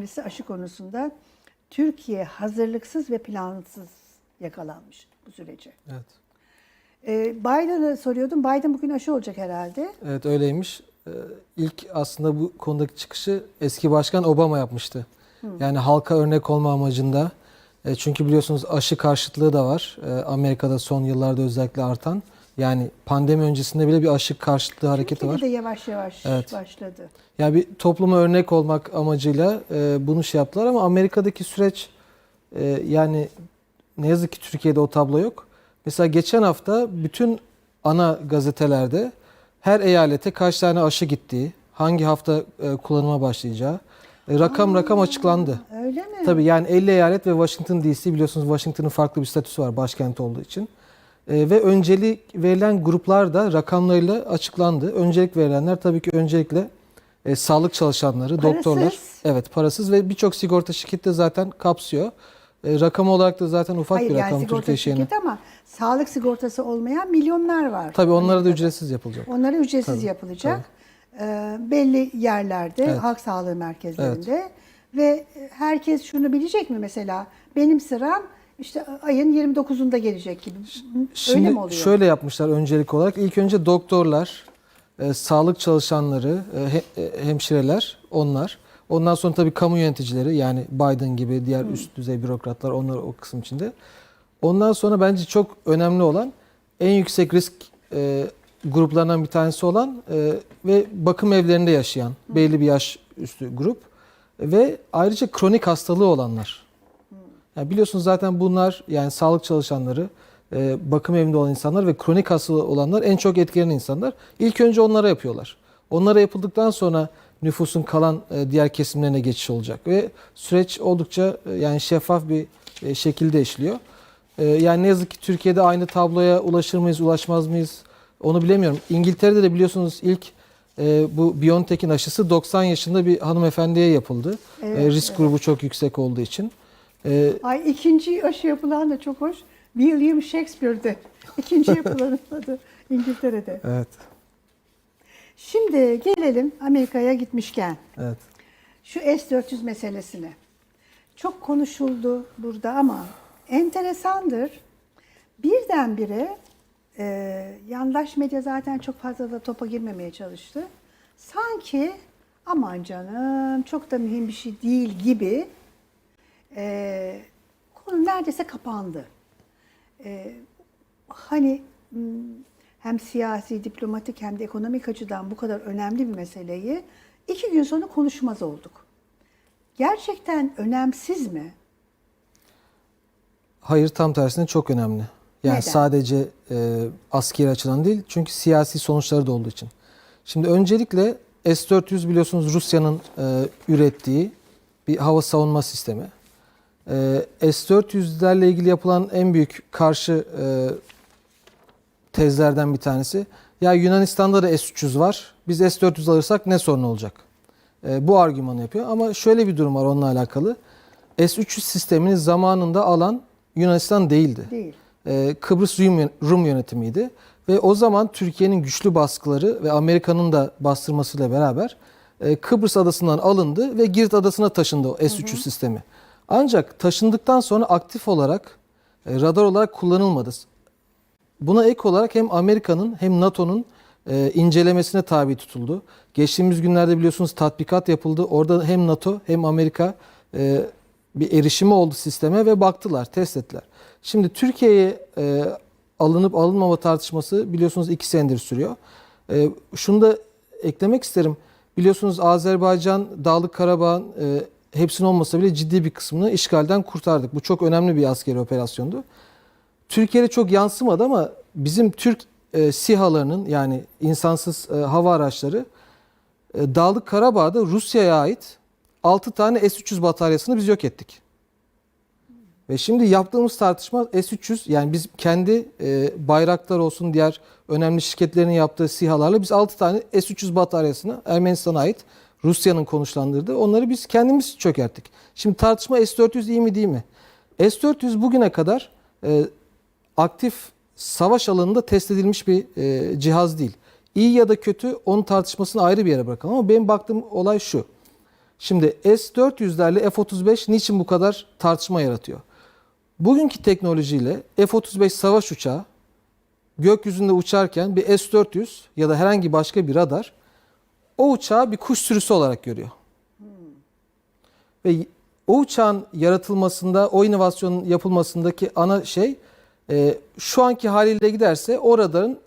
Birisi aşı konusunda Türkiye hazırlıksız ve plansız yakalanmış bu sürece. Evet. Ee, Biden'a soruyordum. Biden bugün aşı olacak herhalde. Evet öyleymiş. Ee, İlk aslında bu konudaki çıkışı eski başkan Obama yapmıştı. Yani halka örnek olma amacında. E, Çünkü biliyorsunuz aşı karşıtlığı da var. E, Amerika'da son yıllarda özellikle artan. Yani pandemi öncesinde bile bir aşı karşıtlığı hareketi Türkiye'de var. de yavaş yavaş Evet. başladı. Yani bir topluma örnek olmak amacıyla e, bunu şey yaptılar ama Amerika'daki süreç e, yani ne yazık ki Türkiye'de o tablo yok. Mesela geçen hafta bütün ana gazetelerde her eyalete kaç tane aşı gittiği, hangi hafta e, kullanıma başlayacağı e, rakam rakam açıklandı. Öyle mi? Tabii yani 50 eyalet ve Washington DC biliyorsunuz Washington'ın farklı bir statüsü var başkent olduğu için. Ee, ve öncelik verilen gruplar da rakamlarıyla açıklandı. Öncelik verilenler tabii ki öncelikle e, sağlık çalışanları, Parasız. doktorlar. Evet parasız ve birçok sigorta şirketi de zaten kapsıyor. E, rakam olarak da zaten ufak Hayır bir yani rakam sigorta Türkiye şeyine. şirketi ama sağlık sigortası olmayan milyonlar var. Tabii onlara da ücretsiz yapılacak. Onlara ücretsiz Tabii, yapılacak. Ee, belli yerlerde, Evet. halk sağlığı merkezlerinde ve herkes şunu bilecek mi mesela? Benim sıram işte ayın 29'unda gelecek gibi. Öyle Şimdi mi oluyor? şöyle yapmışlar öncelik olarak. İlk önce doktorlar, e, sağlık çalışanları, e, he- e, hemşireler, onlar. Ondan sonra tabii kamu yöneticileri yani Biden gibi diğer üst düzey bürokratlar onlar o kısım içinde. Ondan sonra bence çok önemli olan en yüksek risk e, gruplarından bir tanesi olan e, ve bakım evlerinde yaşayan belli bir yaş üstü grup ve ayrıca kronik hastalığı olanlar. Yani biliyorsunuz zaten bunlar yani sağlık çalışanları, e, bakım evinde olan insanlar ve kronik hastalığı olanlar en çok etkilenen insanlar. İlk önce onlara yapıyorlar. Onlara yapıldıktan sonra nüfusun kalan e, diğer kesimlerine geçiş olacak ve süreç oldukça e, yani şeffaf bir e, şekilde işliyor. E, yani ne yazık ki Türkiye'de aynı tabloya ulaşır mıyız, ulaşmaz mıyız onu bilemiyorum. İngiltere'de de biliyorsunuz ilk e, bu BioNTech'in aşısı 90 yaşında bir hanımefendiye yapıldı. Evet, E, risk evet. grubu çok yüksek olduğu için. E, Ay ikinci aşı yapılan da çok hoş. William Shakespeare'de. İkinci yapılanın adı İngiltere'de. evet, Şimdi gelelim Amerika'ya gitmişken. evet. Şu S-400 meselesine. Çok konuşuldu burada ama enteresandır. Birdenbire e, yandaş medya zaten çok fazla da topa girmemeye çalıştı. Sanki aman canım çok da mühim bir şey değil gibi e, konu neredeyse kapandı. E, hani m, hem siyasi, diplomatik hem de ekonomik açıdan bu kadar önemli bir meseleyi iki gün sonra konuşmaz olduk. Gerçekten önemsiz mi? Hayır tam tersine çok önemli. Yani Neden? sadece e, askeri açıdan değil çünkü siyasi sonuçları da olduğu için. Şimdi öncelikle S-400 biliyorsunuz Rusya'nın e, ürettiği bir hava savunma sistemi. E, S-400'lerle ilgili yapılan en büyük karşı e, tezlerden bir tanesi. Ya Yunanistan'da da S-300 var. Biz S-400 alırsak ne sorun olacak? E, bu argümanı yapıyor. Ama şöyle bir durum var onunla alakalı. S-300 sistemini zamanında alan Yunanistan değildi. Değil. Ee, Kıbrıs Rum, Rum yönetimiydi. Ve o zaman Türkiye'nin güçlü baskıları ve Amerika'nın da bastırmasıyla beraber e, Kıbrıs adasından alındı ve Girit adasına taşındı o S-300 sistemi. Ancak taşındıktan sonra aktif olarak e, radar olarak kullanılmadı. Buna ek olarak hem Amerika'nın hem NATO'nun e, incelemesine tabi tutuldu. Geçtiğimiz günlerde biliyorsunuz tatbikat yapıldı. Orada hem NATO hem Amerika e, bir erişimi oldu sisteme ve baktılar, test ettiler. Şimdi Türkiye'ye alınıp alınmama tartışması biliyorsunuz iki senedir sürüyor. Şunu da eklemek isterim. Biliyorsunuz Azerbaycan, Dağlık Karabağ'ın e, hepsinin olmasa bile ciddi bir kısmını işgalden kurtardık. Bu çok önemli bir askeri operasyondu. Türkiye'de çok yansımadı ama bizim Türk e, SİHA'larının yani insansız e, hava araçları e, Dağlık Karabağ'da Rusya'ya ait 6 tane S-300 bataryasını biz yok ettik. Ve şimdi yaptığımız tartışma S-300 yani biz kendi e, Bayraktar olsun diğer önemli şirketlerin yaptığı SİHA'larla biz 6 tane S-300 bataryasını Ermenistan'a ait Rusya'nın konuşlandırdığı onları biz kendimiz çökerttik. Şimdi tartışma S-400 iyi mi değil mi? S-400 bugüne kadar e, aktif savaş alanında test edilmiş bir e, cihaz değil. İyi ya da kötü onun tartışmasını ayrı bir yere bırakalım ama benim baktığım olay şu. Şimdi S-400'lerle F-35 niçin bu kadar tartışma yaratıyor? Bugünkü teknolojiyle F-35 savaş uçağı gökyüzünde uçarken bir S-400 ya da herhangi başka bir radar o uçağı bir kuş sürüsü olarak görüyor. Ve o uçağın yaratılmasında, o inovasyonun yapılmasındaki ana şey e, şu anki haliyle giderse o radarın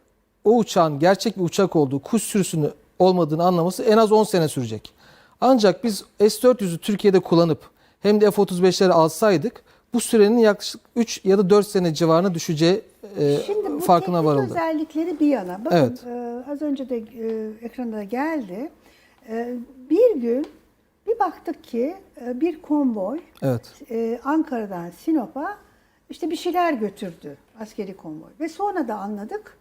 o uçağın gerçek bir uçak olduğu, kuş sürüsünü olmadığını anlaması en az 10 sene sürecek. Ancak biz S-400'ü Türkiye'de kullanıp hem de F-35'leri alsaydık bu sürenin yaklaşık 3 ya da 4 sene civarına düşeceği e, Şimdi bu farkına varıldı. özellikleri bir yana. Bakın Evet. e, az önce de e, ekranda da geldi. E, bir gün bir baktık ki e, bir konvoy Evet. e, Ankara'dan Sinop'a işte bir şeyler götürdü askeri konvoy. Ve sonra da anladık,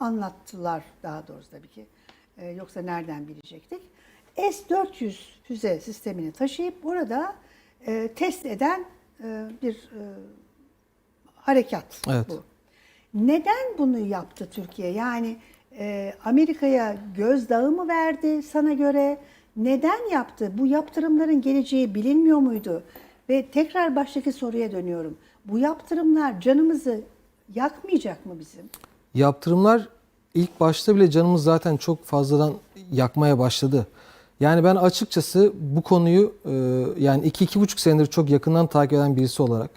anlattılar daha doğrusu tabii ki. E, yoksa nereden bilecektik? S-400 füze sistemini taşıyıp orada e, test eden e, bir e, harekat Evet. bu. Neden bunu yaptı Türkiye? Yani e, Amerika'ya gözdağı mı verdi sana göre? Neden yaptı? Bu yaptırımların geleceği bilinmiyor muydu? Ve tekrar baştaki soruya dönüyorum. Bu yaptırımlar canımızı yakmayacak mı bizim? Yaptırımlar ilk başta bile canımız zaten çok fazladan yakmaya başladı. Yani ben açıkçası bu konuyu e, yani 2-2,5 senedir çok yakından takip eden birisi olarak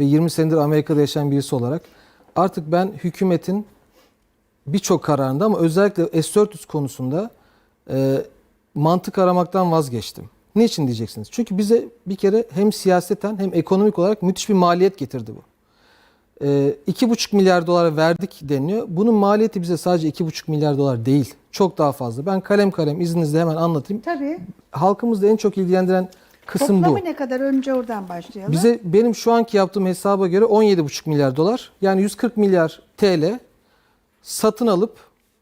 ve 20 senedir Amerika'da yaşayan birisi olarak artık ben hükümetin birçok kararında ama özellikle S-400 konusunda e, mantık aramaktan vazgeçtim. Niçin diyeceksiniz? Çünkü bize bir kere hem siyaseten hem ekonomik olarak müthiş bir maliyet getirdi bu. Ee, 2,5 milyar dolar verdik deniliyor. Bunun maliyeti bize sadece 2,5 milyar dolar değil. Çok daha fazla. Ben kalem kalem izninizle hemen anlatayım. Tabii. Halkımızda en çok ilgilendiren kısım bu. Toplamı ne kadar? Önce oradan başlayalım. Bize benim şu anki yaptığım hesaba göre 17,5 milyar dolar yani 140 milyar TL satın alıp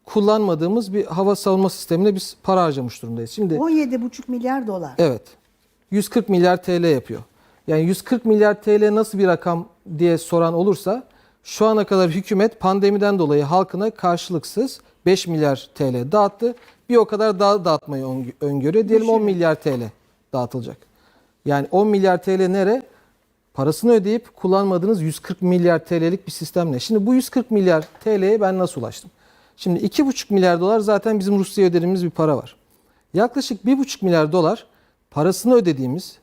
kullanmadığımız bir hava savunma sistemine biz para harcamış durumdayız. Şimdi 17,5 milyar dolar. Evet. 140 milyar TL yapıyor. Yani 140 milyar TL nasıl bir rakam diye soran olursa şu ana kadar hükümet pandemiden dolayı halkına karşılıksız 5 milyar TL dağıttı. Bir o kadar daha dağıtmayı öngö- öngörüyor. Diyelim 10 milyar TL dağıtılacak. Yani 10 milyar TL nere? Parasını ödeyip kullanmadığınız 140 milyar TL'lik bir sistemle. Şimdi bu 140 milyar TL'ye ben nasıl ulaştım? Şimdi 2,5 milyar dolar zaten bizim Rusya'ya ödediğimiz bir para var. Yaklaşık 1,5 milyar dolar parasını ödediğimiz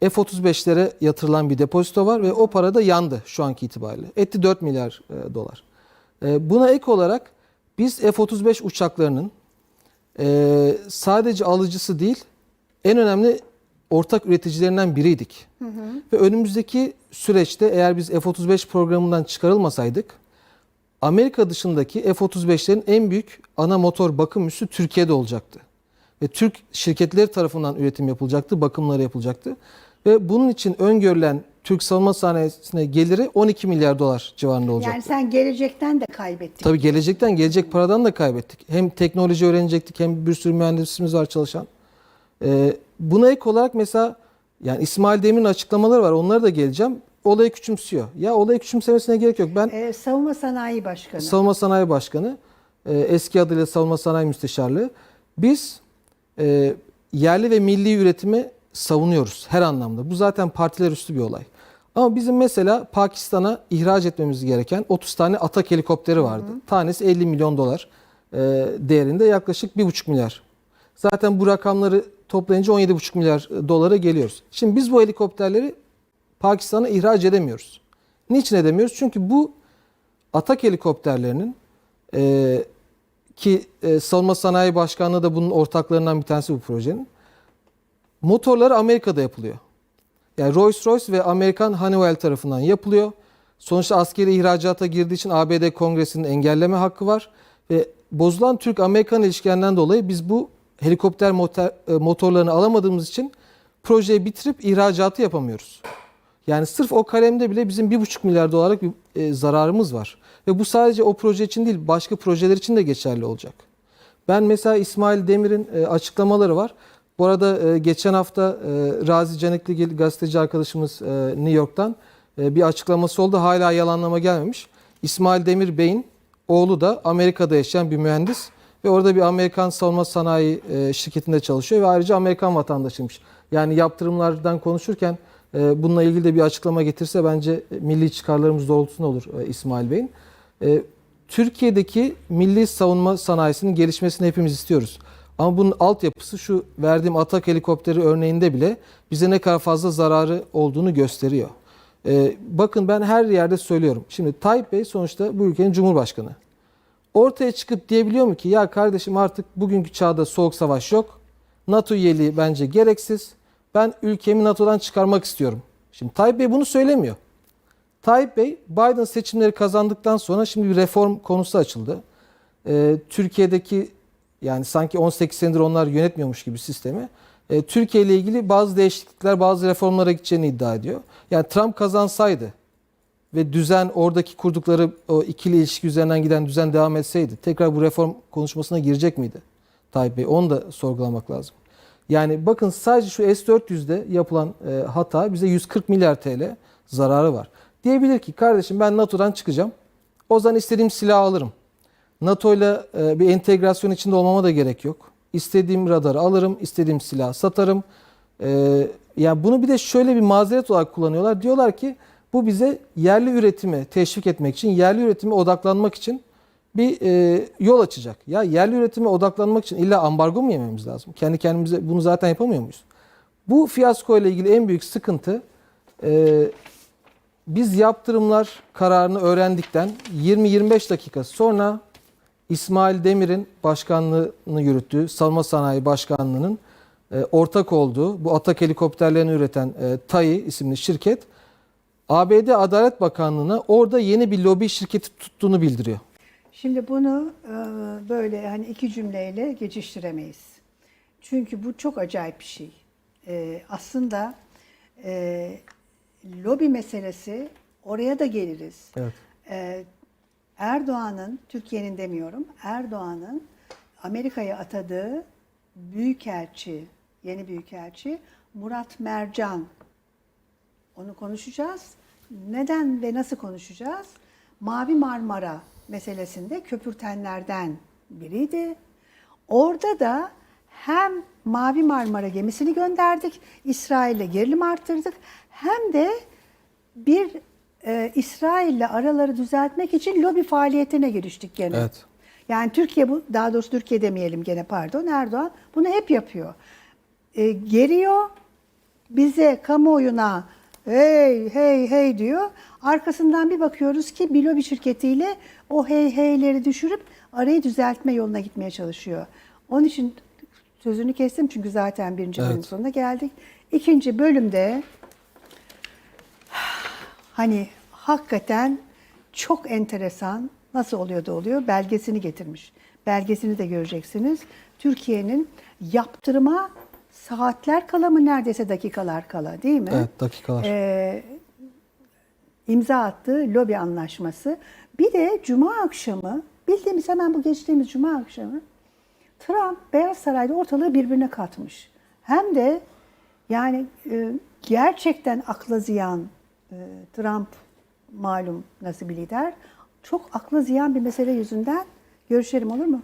F-35'lere yatırılan bir depozito var ve o para da yandı şu anki itibariyle. Etti 4 milyar e, dolar. E, buna ek olarak biz F-35 uçaklarının e, sadece alıcısı değil en önemli ortak üreticilerinden biriydik. Ve önümüzdeki süreçte eğer biz F-35 programından çıkarılmasaydık Amerika dışındaki F-35'lerin en büyük ana motor bakım üssü Türkiye'de olacaktı. Ve Türk şirketleri tarafından üretim yapılacaktı, bakımları yapılacaktı. Ve bunun için öngörülen Türk savunma sanayisine geliri 12 milyar dolar civarında olacaktı. Yani sen gelecekten de kaybettin. Tabii gelecekten, gelecek paradan da kaybettik. Hem teknoloji öğrenecektik hem bir sürü mühendisimiz var çalışan. Ee, buna ek olarak mesela yani İsmail Demir'in açıklamaları var. Onlara da geleceğim. Olayı küçümsüyor. Ya olayı küçümsemesine gerek yok. Ben Ee, Savunma Sanayi Başkanı. Savunma Sanayi Başkanı, e, eski adıyla Savunma Sanayi Müsteşarlığı. Biz e, yerli ve milli üretimi savunuyoruz her anlamda. Bu zaten partiler üstü bir olay. Ama bizim mesela Pakistan'a ihraç etmemiz gereken 30 tane Atak helikopteri vardı. Tanesi 50 milyon dolar e, değerinde yaklaşık 1,5 milyar. Zaten bu rakamları toplayınca 17,5 milyar dolara geliyoruz. Şimdi biz bu helikopterleri Pakistan'a ihraç edemiyoruz. Niçin edemiyoruz? Çünkü bu Atak helikopterlerinin e, ki e, Savunma Sanayi Başkanlığı da bunun ortaklarından bir tanesi bu projenin. Motorları Amerika'da yapılıyor. Yani Rolls-Royce ve Amerikan Honeywell tarafından yapılıyor. Sonuçta askeri ihracata girdiği için ABD Kongresi'nin engelleme hakkı var. Ve bozulan Türk-Amerikan ilişkilerinden dolayı biz bu helikopter motor, e, motorlarını alamadığımız için projeyi bitirip ihracatı yapamıyoruz. Yani sırf o kalemde bile bizim 1,5 milyar dolarlık bir e, zararımız var. Ve bu sadece o proje için değil başka projeler için de geçerli olacak. Ben mesela İsmail Demir'in e, açıklamaları var. Bu arada e, geçen hafta e, Razi Canikligil gazeteci arkadaşımız e, New York'tan e, bir açıklaması oldu. Hala yalanlama gelmemiş. İsmail Demir Bey'in oğlu da Amerika'da yaşayan bir mühendis ve orada bir Amerikan savunma sanayi e, şirketinde çalışıyor ve ayrıca Amerikan vatandaşıymış. Yani yaptırımlardan konuşurken e, bununla ilgili de bir açıklama getirse bence milli çıkarlarımız doğrultusunda olur e, İsmail Bey'in. E, Türkiye'deki milli savunma sanayisinin gelişmesini hepimiz istiyoruz. Ama bunun altyapısı şu verdiğim Atak helikopteri örneğinde bile bize ne kadar fazla zararı olduğunu gösteriyor. Ee, bakın ben her yerde söylüyorum. Şimdi Tayyip Bey sonuçta bu ülkenin cumhurbaşkanı. Ortaya çıkıp diyebiliyor mu ki ya kardeşim artık bugünkü çağda soğuk savaş yok. NATO üyeliği bence gereksiz. Ben ülkemi NATO'dan çıkarmak istiyorum. Şimdi Tayyip Bey bunu söylemiyor. Tayyip Bey Biden seçimleri kazandıktan sonra şimdi bir reform konusu açıldı. Ee, Türkiye'deki yani sanki 18 senedir onlar yönetmiyormuş gibi sistemi. Ee, Türkiye ile ilgili bazı değişiklikler, bazı reformlara gideceğini iddia ediyor. Yani Trump kazansaydı ve düzen oradaki kurdukları o ikili ilişki üzerinden giden düzen devam etseydi tekrar bu reform konuşmasına girecek miydi Tayyip Bey? Onu da sorgulamak lazım. Yani bakın sadece şu S-400'de yapılan e, hata bize 140 milyar TL zararı var. Diyebilir ki kardeşim ben NATO'dan çıkacağım. O zaman istediğim silahı alırım. NATO ile e, bir entegrasyon içinde olmama da gerek yok. İstediğim radarı alırım, istediğim silahı satarım. E, yani bunu bir de şöyle bir mazeret olarak kullanıyorlar. Diyorlar ki bu bize yerli üretimi teşvik etmek için, yerli üretime odaklanmak için bir e, yol açacak. Ya yerli üretime odaklanmak için illa ambargo mu yememiz lazım? Kendi kendimize bunu zaten yapamıyor muyuz? Bu fiyasko ile ilgili en büyük sıkıntı e, biz yaptırımlar kararını öğrendikten 20-25 dakika sonra İsmail Demir'in başkanlığını yürüttüğü Savunma Sanayi Başkanlığı'nın e, ortak olduğu bu Atak helikopterlerini üreten e, TAI isimli şirket ABD Adalet Bakanlığı'na orada yeni bir lobi şirketi tuttuğunu bildiriyor. Şimdi bunu e, böyle hani iki cümleyle geçiştiremeyiz. Çünkü bu çok acayip bir şey. E, aslında e, lobi meselesi oraya da geliriz. Evet. Erdoğan'ın, Türkiye'nin demiyorum, Erdoğan'ın Amerika'ya atadığı büyükelçi, yeni büyükelçi Murat Mercan onu konuşacağız. Neden ve nasıl konuşacağız? Mavi Marmara meselesinde köpürtenlerden biriydi. Orada da hem Mavi Marmara gemisini gönderdik, İsrail'le gerilim arttırdık, hem de bir e, İsrail'le araları düzeltmek için lobi faaliyetine giriştik gene. Evet. Yani Türkiye bu, daha doğrusu Türkiye demeyelim gene pardon, Erdoğan bunu hep yapıyor. E, geriyor, bize kamuoyuna hey hey hey diyor. Arkasından bir bakıyoruz ki bir lobi şirketiyle o hey heyleri düşürüp arayı düzeltme yoluna gitmeye çalışıyor. Onun için sözünü kestim çünkü zaten birinci bölümün Evet. sonuna geldik. İkinci bölümde hani hakikaten çok enteresan nasıl oluyor da oluyor belgesini getirmiş. Belgesini de göreceksiniz. Türkiye'nin yaptırıma saatler kala mı neredeyse dakikalar kala değil mi? Evet dakikalar. Ee, imza attığı lobi anlaşması. Bir de cuma akşamı bildiğimiz hemen bu geçtiğimiz cuma akşamı Trump Beyaz Saray'da ortalığı birbirine katmış. Hem de yani e, gerçekten akla ziyan e, Trump malum nasıl bir lider. Çok akla ziyan bir mesele yüzünden görüşelim olur mu?